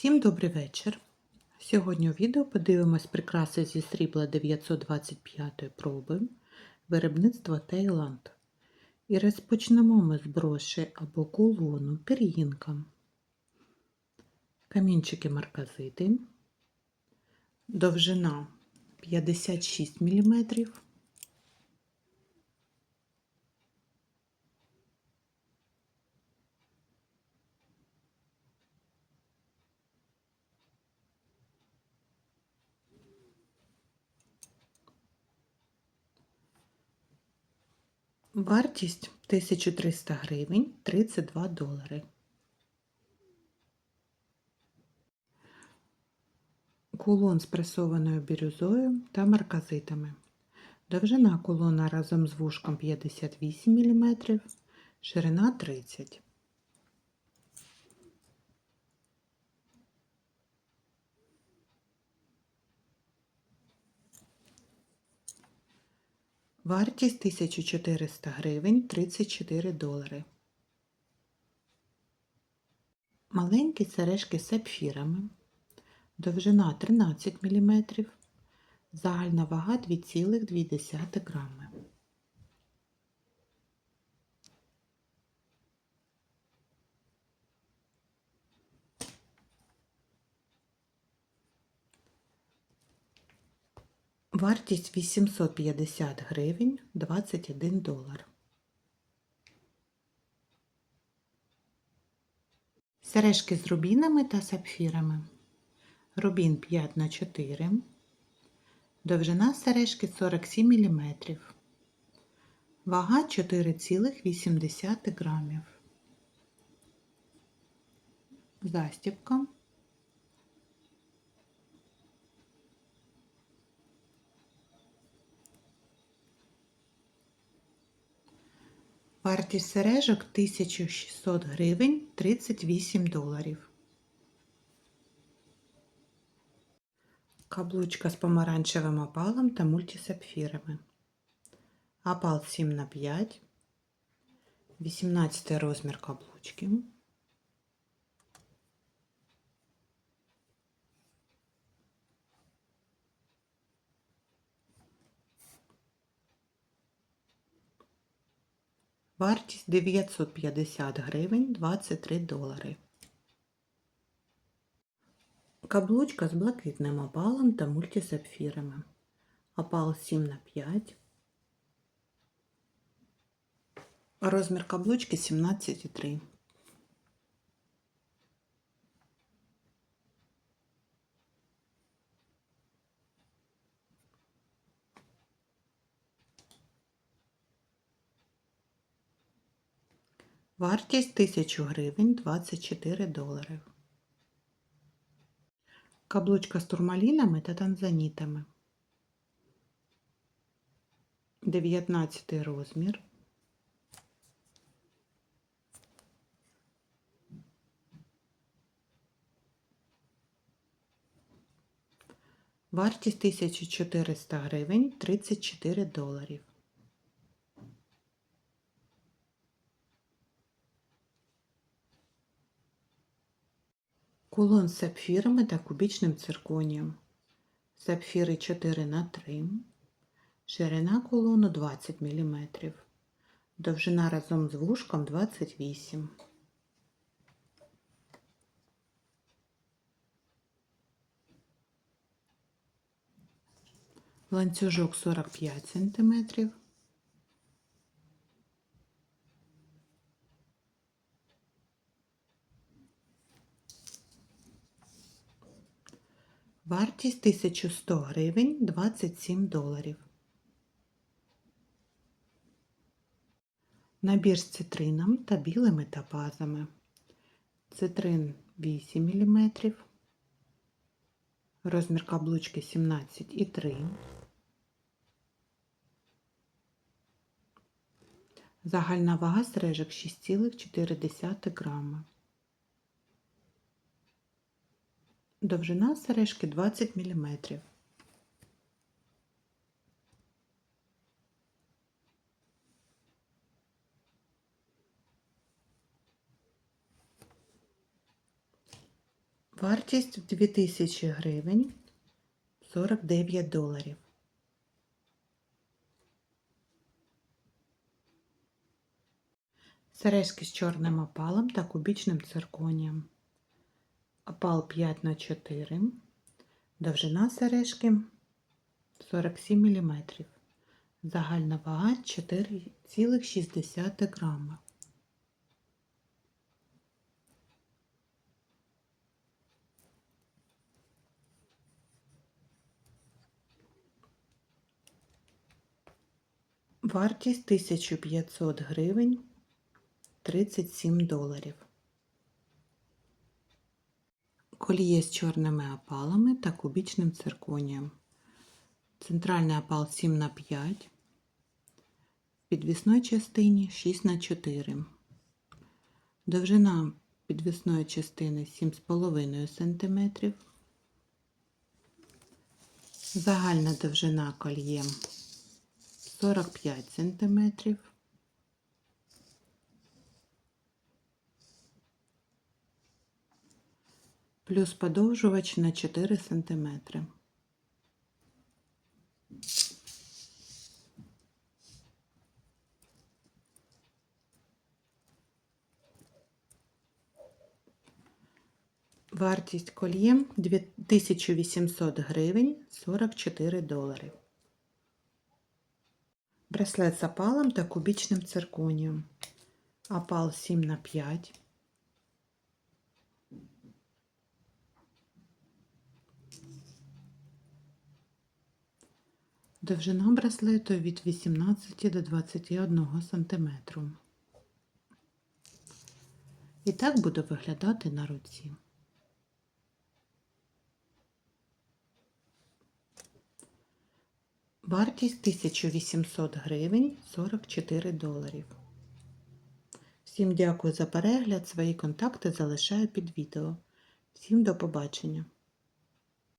Всім добрий вечір. Сьогодні у відео подивимось прикраси зі срібла 925 проби виробництва Таїланд. І розпочнемо ми з броші або кулону пір'їнка. Камінчики марказити. Довжина 56 мм. Вартість 1300 гривень 32 долари. Кулон з пресованою бірюзою та марказитами. Довжина кулона разом з вушком 58 мм, ширина 30 Вартість 1400 гривень 34 долари. Маленькі сережки з сапфірами. Довжина 13 мм. Загальна вага 2,2 грами. Вартість 850 гривень 21 долар. Сережки з рубінами та сапфірами. Рубін 5 на 4 Довжина сережки 47 мм. Вага 4,8 грамів. Застібка. Вартість сережок 1600 гривень 38 доларів. Каблучка з помаранчевим опалом та мультисапфірами. Опал 7 на 5 18 розмір каблучки. Вартість 950 гривень 23 долари. Каблучка з блакитним опалом та мультисапфірами. Опал 7 на 5 Розмір каблучки 17,3. Вартість 1000 гривень 24 долари. Каблучка з турмалінами та танзанітами. 19 розмір. Вартість 1400 гривень 34 доларів. Кулон з сапфірами та кубічним цирконієм. Сапфіри 4 на 3 Ширина кулону 20 мм. Довжина разом з вушком 28 Ланцюжок 45 см. Вартість 1100 гривень 27 доларів. Набір з цитрином та білими топазами. Цитрин 8 мм. Розмір каблучки 17,3. Загальна вага сережок 6,4 грама. Довжина сережки 20 мм. Вартість 2000 гривень 49 доларів. Сережки з чорним опалом та кубічним цирконієм. Опал 5 на 4. Довжина сережки 47 мм. Загальна вага 4,6 грама. Вартість 1500 гривень 37 доларів. Коліє з чорними опалами та кубічним цирконієм. Центральний опал 7 на 5 в підвісної частині 6 на 4 Довжина підвісної частини 7,5 см. Загальна довжина кольє 45 см. Плюс подовжувач на 4 см. Вартість кольє 2800 гривень 44 долари. Браслет з опалом та кубічним цирконієм. Опал 7 на 5. Довжина браслету від 18 до 21 см. І так буде виглядати на руці. Вартість 1800 гривень 44 доларів. Всім дякую за перегляд. Свої контакти залишаю під відео. Всім до побачення!